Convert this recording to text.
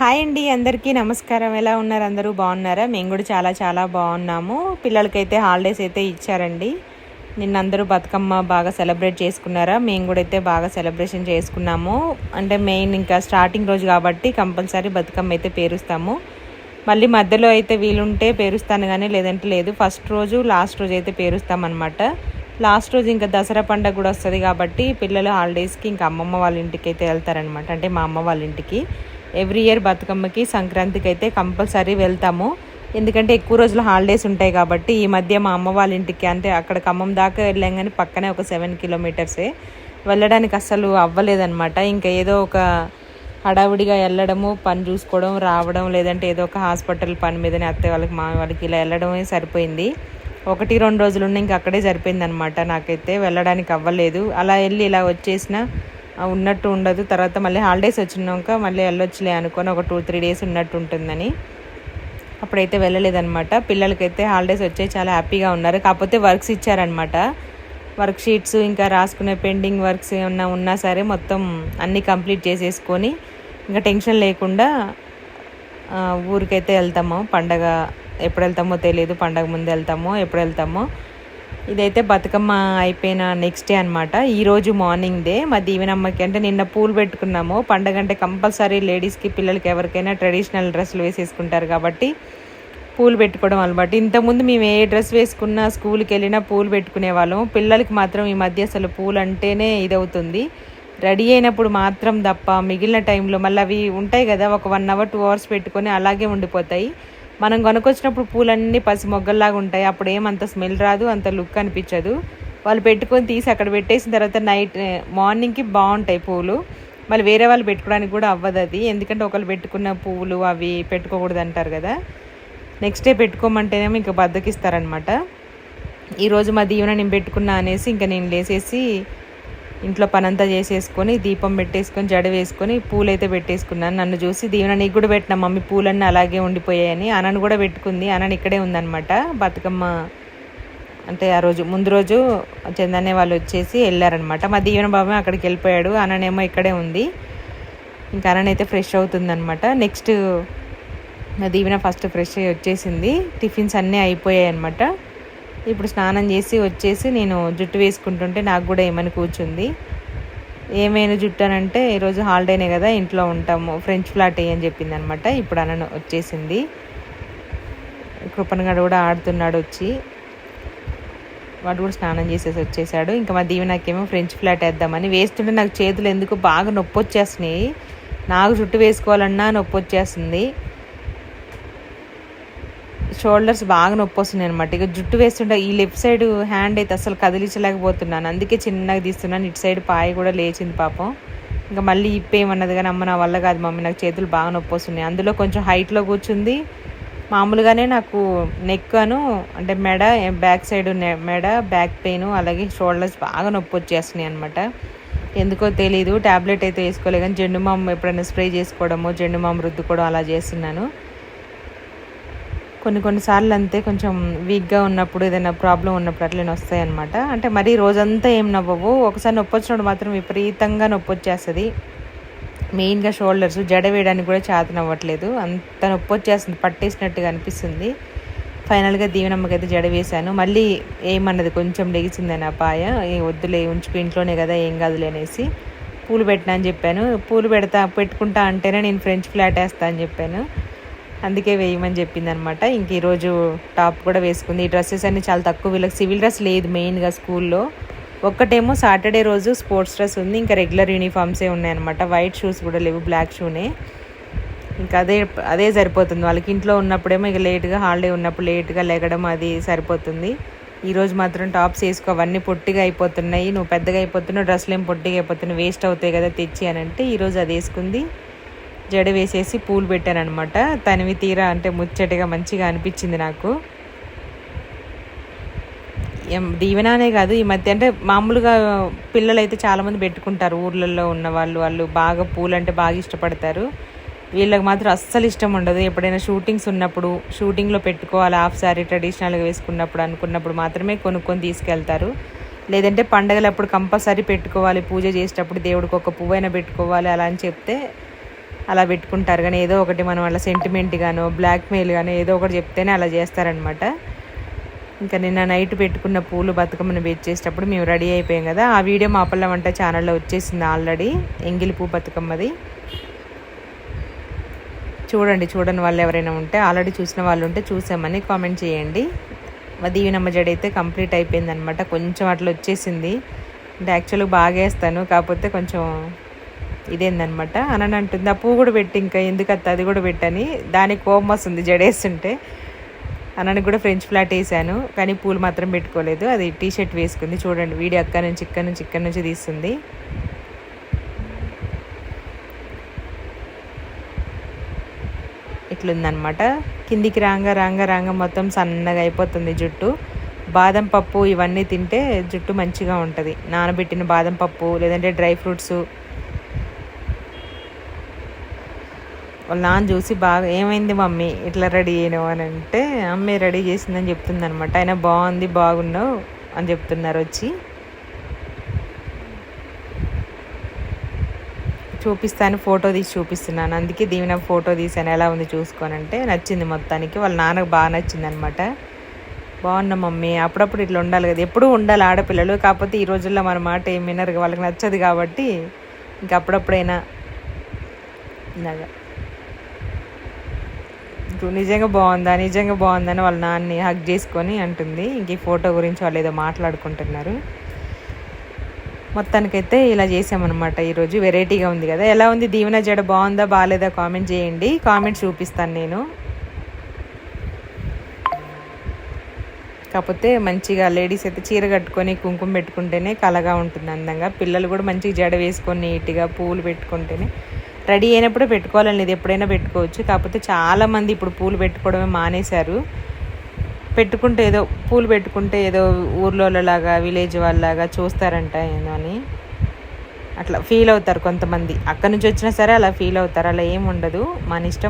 Hi అండి అందరికీ నమస్కారం. ఎలా ఉన్నారు? అందరూ బాగున్నారా? మేము కూడా చాలా చాలా బాగున్నాము. పిల్లలకైతే హాలిడేస్ అయితే ఇచ్చారండి. నిన్న అందరూ బతుకమ్మ బాగా సెలబ్రేట్ చేసుకున్నారా? మేము కూడా అయితే బాగా సెలబ్రేషన్ చేసుకున్నాము. అంటే మెయిన్ ఇంకా స్టార్టింగ్ రోజు కాబట్టి కంపల్సరీ బతుకమ్మ అయితే పేరుస్తాము. మళ్ళీ మధ్యలో అయితే వీలుంటే పేరుస్తాను కానీ లేదంటే లేదు. ఫస్ట్ రోజు లాస్ట్ రోజు అయితే పేరుస్తామన్నమాట. లాస్ట్ రోజు ఇంకా దసరా పండుగ కూడా వస్తుంది కాబట్టి పిల్లలు హాలిడేస్కి ఇంకా అమ్మమ్మ వాళ్ళ ఇంటికి అయితే వెళ్తారనమాట అంటే మా అమ్మ వాళ్ళ ఇంటికి. ఎవ్రీ ఇయర్ బతుకమ్మకి సంక్రాంతికి అయితే కంపల్సరీ వెళ్తాము. ఎందుకంటే ఎక్కువ రోజులు హాలిడేస్ ఉంటాయి కాబట్టి ఈ మధ్య మా అమ్మ వాళ్ళ ఇంటికి అంటే అక్కడ ఖమ్మం దాకా వెళ్ళాం కానీ పక్కనే ఒక సెవెన్ కిలోమీటర్సే. వెళ్ళడానికి అస్సలు అవ్వలేదన్నమాట. ఇంకా ఏదో ఒక హడావుడిగా వెళ్ళడము పని చూసుకోవడం రావడం లేదంటే ఏదో ఒక హాస్పిటల్ పని మీదనే అత్తే వాళ్ళకి మా వాళ్ళకి ఇలా వెళ్ళడమే సరిపోయింది. ఒకటి రెండు రోజులు ఉన్న ఇంకా అక్కడే సరిపోయింది అనమాట నాకైతే వెళ్ళడానికి అవ్వలేదు. అలా వెళ్ళి ఇలా వచ్చేసిన ఉన్నట్టు ఉండదు. తర్వాత మళ్ళీ హాలిడేస్ వచ్చినాక మళ్ళీ వెళ్ళొచ్చులే అనుకొని ఒక టూ త్రీ డేస్ ఉన్నట్టు ఉంటుందని. అప్పుడైతే వెళ్ళలేదన్నమాట. పిల్లలకైతే హాలిడేస్ వచ్చే చాలా హ్యాపీగా ఉన్నారు. కాకపోతే వర్క్స్ ఇచ్చారనమాట వర్క్ షీట్స్ ఇంకా రాసుకునే పెండింగ్ వర్క్స్ ఏమన్నా ఉన్నా సరే మొత్తం అన్నీ కంప్లీట్ చేసేసుకొని ఇంకా టెన్షన్ లేకుండా ఊరికైతే వెళ్తాము. పండగ ఎప్పుడు వెళ్తామో తెలియదు పండగ ముందు వెళ్తామో ఎప్పుడు వెళ్తామో. ఇదైతే బతుకమ్మ అయిపోయిన నెక్స్ట్ డే అనమాట ఈరోజు మార్నింగ్దే మా దీవెనమ్మకి అంటే నిన్న పూలు పెట్టుకున్నాము. పండగ అంటే కంపల్సరీ లేడీస్కి పిల్లలకి ఎవరికైనా ట్రెడిషనల్ డ్రెస్సులు వేసేసుకుంటారు కాబట్టి పూలు పెట్టుకోవడం అలవాటు. ఇంతకుముందు మేము ఏ డ్రెస్ వేసుకున్నా స్కూల్కి వెళ్ళినా పూలు పెట్టుకునే వాళ్ళము పిల్లలకి మాత్రం ఈ మధ్య అసలు పూలు అంటేనే ఇదవుతుంది. రెడీ అయినప్పుడు మాత్రం తప్ప మిగిలిన టైంలో మళ్ళీ అవి ఉంటాయి కదా ఒక వన్ అవర్ టూ అవర్స్ పెట్టుకొని అలాగే ఉండిపోతాయి. మనం కొనుక్కొచ్చినప్పుడు పూలన్నీ పసి మొగ్గల్లాగా ఉంటాయి. అప్పుడు ఏమంత స్మెల్ రాదు అంత లుక్ అనిపించదు. వాళ్ళు పెట్టుకొని తీసి అక్కడ పెట్టేసిన తర్వాత నైట్ మార్నింగ్కి బాగుంటాయి పూలు. మళ్ళీ వేరే వాళ్ళు పెట్టుకోవడానికి కూడా అవ్వదు అది. ఎందుకంటే ఒకళ్ళు పెట్టుకున్న పువ్వులు అవి పెట్టుకోకూడదు అంటారు కదా. నెక్స్ట్ డే పెట్టుకోమంటేనేమో ఇంకా బద్దకిస్తారనమాట ఈరోజు మా దీవెన నేను పెట్టుకున్నా అనేసి ఇంకా నేను లేసేసి ఇంట్లో పనంతా చేసేసుకొని దీపం పెట్టేసుకొని జడ వేసుకొని పూలైతే పెట్టేసుకున్నాను. నన్ను చూసి దీవెన నీకు కూడా పెట్టిన మమ్మీ పూలన్నీ అలాగే ఉండిపోయాయని. అనను కూడా పెట్టుకుంది. అనని ఇక్కడే ఉందన్నమాట. బతుకమ్మ అంటే ఆ రోజు ముందు రోజు చందనే వాళ్ళు వచ్చేసి వెళ్ళారనమాట మా దీవెన బాబు అక్కడికి వెళ్ళిపోయాడు. అననేమో ఇక్కడే ఉంది. ఇంకా అననైతే ఫ్రెష్ అవుతుందన్నమాట. నెక్స్ట్ నా దీవెన ఫస్ట్ ఫ్రెష్ అయ్యి వచ్చేసింది. టిఫిన్స్ అన్నీ అయిపోయాయి అనమాట ఇప్పుడు స్నానం చేసి వచ్చేసి నేను జుట్టు వేసుకుంటుంటే నాకు కూడా ఏమని కూర్చుంది. ఏమైనా జుట్టు అని అంటే ఈరోజు హాలిడేనే కదా ఇంట్లో ఉంటాము. ఫ్రెంచ్ ఫ్లాట్ అని చెప్పింది అనమాట ఇప్పుడు అన్న వచ్చేసింది. కృపణగాడు కూడా ఆడుతున్నాడు వచ్చి. వాడు కూడా స్నానం చేసేసి వచ్చేసాడు. ఇంకా మా దీవెనకేమో ఫ్రెంచ్ ఫ్లాట్ వేద్దామని వేస్తుంటే నాకు చేతులు ఎందుకు బాగా నొప్పి వచ్చేస్తున్నాయి నాకు జుట్టు వేసుకోవాలన్నా నొప్పి వచ్చేస్తుంది షోల్డర్స్ బాగా నొప్పి వస్తున్నాయి అనమాట ఇక జుట్టు వేస్తుంటే ఈ లెఫ్ట్ సైడ్ హ్యాండ్ అయితే అసలు కదిలించలేకపోతున్నాను. అందుకే చిన్నగా తీస్తున్నాను. ఇటు సైడ్ పాయ కూడా లేచింది పాపం. ఇంకా మళ్ళీ ఇప్పేమన్నది కానీ అమ్మ నా వల్ల కాదు మమ్మీ నాకు చేతులు బాగా నొప్పి వస్తున్నాయి అందులో కొంచెం హైట్లో కూర్చుంది. మామూలుగానే నాకు నెక్ అను అంటే మెడ బ్యాక్ సైడ్ మెడ బ్యాక్ పెయిన్ అలాగే షోల్డర్స్ బాగా నొప్పి వచ్చేస్తున్నాయి అనమాట ఎందుకో తెలీదు. ట్యాబ్లెట్ అయితే వేసుకోలే కానీ జెండు మామ ఎప్పుడైనా స్ప్రే చేసుకోవడము జెండు మామ రుద్దుకోవడం అలా చేస్తున్నాను. కొన్ని కొన్నిసార్లు అంతే కొంచెం వీక్గా ఉన్నప్పుడు ఏదైనా ప్రాబ్లం ఉన్నప్పుడు అట్లనే వస్తాయి అనమాట అంటే మరీ రోజంతా ఏం నవ్వవు. ఒకసారి నొప్పి వచ్చినప్పుడు మాత్రం విపరీతంగా నొప్పి వచ్చేస్తుంది. మెయిన్గా షోల్డర్స్ జడ వేయడానికి కూడా చేత నవ్వట్లేదు. అంత నొప్పి వచ్చేస్తుంది పట్టేసినట్టుగా అనిపిస్తుంది. ఫైనల్గా దీవెనమ్మకి అయితే జడ వేశాను. మళ్ళీ ఏమన్నది కొంచెం లెగిసిందని ఆ పాయ. ఏ వద్దులే ఉంచుకు ఇంట్లోనే కదా ఏం కాదులే అనేసి పూలు పెట్టినా అని చెప్పాను. పూలు పెడతా పెట్టుకుంటా అంటేనే నేను ఫ్రెంచ్ ఫ్లాట్ వేస్తా అని చెప్పాను. అందుకే వేయమని చెప్పింది అనమాట ఇంక ఈరోజు టాప్ కూడా వేసుకుంది. ఈ డ్రెస్సెస్ అన్ని చాలా తక్కువ వీళ్ళకి సివిల్ డ్రెస్ లేదు మెయిన్గా స్కూల్లో. ఒక్కటేమో సాటర్డే రోజు స్పోర్ట్స్ డ్రెస్ ఉంది. ఇంకా రెగ్యులర్ యూనిఫామ్సే ఉన్నాయన్నమాట. వైట్ షూస్ కూడా లేవు బ్లాక్ షూనే. ఇంకా అదే అదే సరిపోతుంది. వాళ్ళకి ఇంట్లో ఉన్నప్పుడేమో ఇక లేట్గా హాలిడే ఉన్నప్పుడు లేట్గా లెగడం అది సరిపోతుంది. ఈరోజు మాత్రం టాప్స్ వేసుకో అవన్నీ పొట్టిగా అయిపోతున్నాయి. నువ్వు పెద్దగా అయిపోతున్నావు డ్రెస్సులు ఏం పొట్టిగా అయిపోతున్నాయి వేస్ట్ అవుతాయి కదా తెచ్చి అని అంటే ఈరోజు అది వేసుకుంది. జడ వేసేసి పూలు పెట్టాను అనమాట తనివి తీరా అంటే ముచ్చటగా మంచిగా అనిపించింది నాకు. దీవెననే దీవెనానే కాదు ఈ మధ్య అంటే మామూలుగా పిల్లలు అయితే చాలామంది పెట్టుకుంటారు. ఊర్లలో ఉన్న వాళ్ళు వాళ్ళు బాగా పూలు అంటే బాగా ఇష్టపడతారు. వీళ్ళకి మాత్రం అస్సలు ఇష్టం ఉండదు. ఎప్పుడైనా షూటింగ్స్ ఉన్నప్పుడు షూటింగ్లో పెట్టుకోవాలి హాఫ్ శారీ ట్రెడిషనల్గా వేసుకున్నప్పుడు అనుకున్నప్పుడు మాత్రమే కొనుక్కొని తీసుకెళ్తారు. లేదంటే పండగలప్పుడు కంపల్సరీ పెట్టుకోవాలి పూజ చేసేటప్పుడు దేవుడికి ఒక పువ్వైనా పెట్టుకోవాలి అలా అని చెప్తే అలా పెట్టుకుంటారు. కానీ ఏదో ఒకటి మనం అలా సెంటిమెంట్ గానో బ్లాక్మెయిల్ గానో ఏదో ఒకటి చెప్తేనే అలా చేస్తారనమాట ఇంకా నిన్న నైట్ పెట్టుకున్న పూలు బతుకమ్మను చేసేటప్పుడు మేము రెడీ అయిపోయాం కదా. ఆ వీడియో మా పల్ల వంట ఛానల్లో వచ్చేసింది ఆల్రెడీ ఎంగిలి పూ బతుకమ్మది. చూడండి చూడని వాళ్ళు ఎవరైనా ఉంటే ఆల్రెడీ చూసిన వాళ్ళు ఉంటే చూసామని కామెంట్ చేయండి. దీవినమ్మ జడి అయితే కంప్లీట్ అయిపోయింది అనమాట కొంచెం అట్లా వచ్చేసింది. అంటే యాక్చువల్గా బాగా వేస్తాను కాకపోతే కొంచెం ఇదేందనమాట. అని అంటుంది ఆ పువ్వు కూడా పెట్టి ఇంకా ఎందుకు అత్త అది కూడా పెట్టని. దానికి కోపం వస్తుంది జడేస్తుంటే. అనని కూడా ఫ్రెంచ్ ఫ్లాట్ వేసాను కానీ పూలు మాత్రం పెట్టుకోలేదు. అది టీ షర్ట్ వేసుకుంది చూడండి వీడియో అక్క నుంచి ఇక్కడ నుంచి ఇక్కడ నుంచి తీస్తుంది. ఇట్లుందనమాట. కిందికి రాంగ రాంగ రాంగ మొత్తం సన్నగా అయిపోతుంది జుట్టు. బాదం పప్పు ఇవన్నీ తింటే జుట్టు మంచిగా ఉంటుంది. నానబెట్టిన బాదం పప్పు లేదంటే డ్రై ఫ్రూట్స్ వాళ్ళ నాన్న చూసి బాగా ఏమైంది మమ్మీ? ఇట్లా రెడీ అయినావు? అని అంటే అమ్మే రెడీ చేసిందని చెప్తుంది అనమాట ఆయన బాగుంది బాగున్నావు? అని చెప్తున్నారు వచ్చి. చూపిస్తాను ఫోటో తీసి చూపిస్తున్నాను. అందుకే దీవెన ఫోటో తీసాను ఎలా ఉంది చూసుకోనంటే నచ్చింది మొత్తానికి. వాళ్ళ నాన్నకు బాగా నచ్చింది అనమాట బాగున్నా మమ్మీ అప్పుడప్పుడు ఇట్లా ఉండాలి కదా. ఎప్పుడూ ఉండాలి ఆడపిల్లలు. కాకపోతే ఈ రోజుల్లో మన మాట ఏం వినరు వాళ్ళకి నచ్చదు కాబట్టి ఇంక అప్పుడప్పుడైనా. ఇలాగా నిజంగా బాగుందా నిజంగా బాగుందని వాళ్ళ నాన్ని హక్ చేసుకొని అంటుంది. ఇంక ఈ ఫోటో గురించి వాళ్ళు ఏదో మాట్లాడుకుంటున్నారు. మొత్తానికైతే ఇలా చేసామన్నమాట. ఈరోజు వెరైటీగా ఉంది కదా. ఎలా ఉంది? దీవెన జడ బాగుందా బాగాలేదా? కామెంట్ చేయండి. కామెంట్ చూపిస్తాను నేను. కాకపోతే మంచిగా లేడీస్ అయితే చీర కట్టుకొని కుంకుమ పెట్టుకుంటేనే కలగా ఉంటుంది అందంగా. పిల్లలు కూడా మంచిగా జడ వేసుకొని నీట్గా పూలు పెట్టుకుంటేనే. రెడీ అయినప్పుడే పెట్టుకోవాలని లేదు. ఎప్పుడైనా పెట్టుకోవచ్చు. కాకపోతే చాలామంది ఇప్పుడు పూలు పెట్టుకోవడమే మానేశారు. పెట్టుకుంటే ఏదో పూలు పెట్టుకుంటే ఏదో ఊర్లోలాగా విలేజ్ వాళ్ళలాగా చూస్తారంట ఏదో అని. అట్లా ఫీల్ అవుతారు కొంతమంది. అక్కడి నుంచి వచ్చినా సరే అలా ఫీల్ అవుతారు. అలా ఏం ఉండదు. మన ఇష్టం